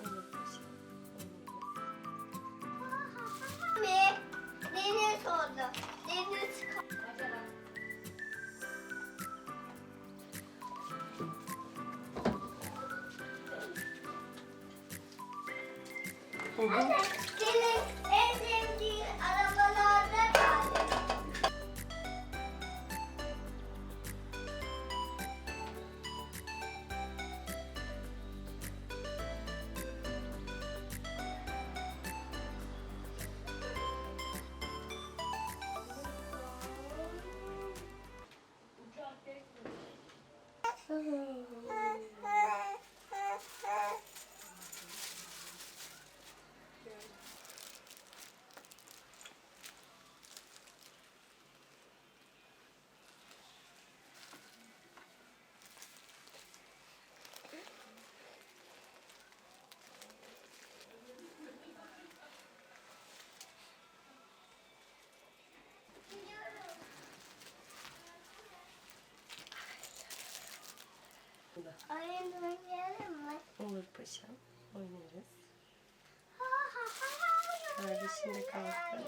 Olur paşam. Oynarız. Ve deniz oldu. Deniz Hı hı. 嗯。Paşam. Oynarız. Kardeşim de kalktı.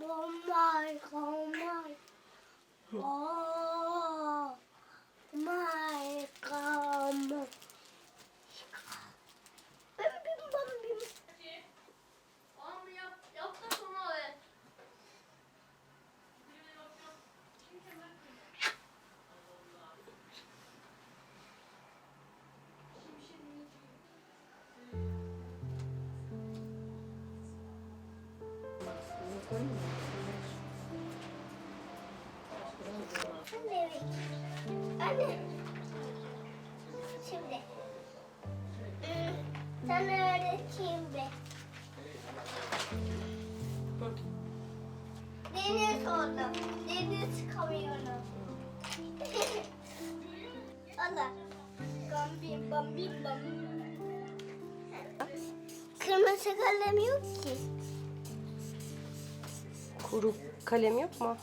Bombay, bombay. Oh anne. Şimdi. Hmm, Sana öğreteyim be. Deniz oldu. Deniz kamyonu. Allah. Bambim bambim bambim. Kırmızı kalem yok ki. Kuru kalem yok mu?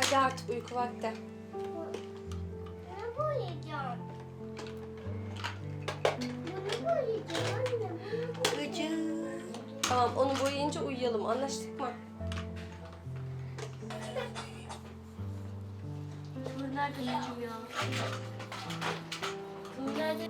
Hadi artık uyku vakti. Ne boyayacağım? Bunu boyayacağım anne. Bunu boyayacağım. Tamam onu boyayınca uyuyalım. Anlaştık mı? Bunlar da ya. Bunlar da...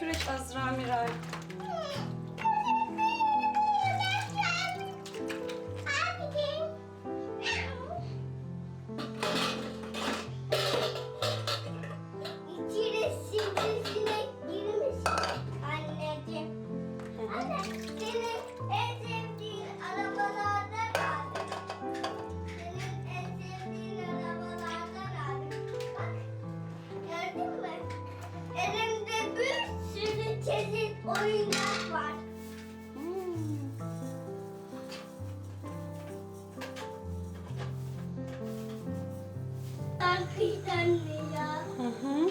Et Azra Miray. Oyuncak var. Hmm. Hakikaten mi ya? Hı.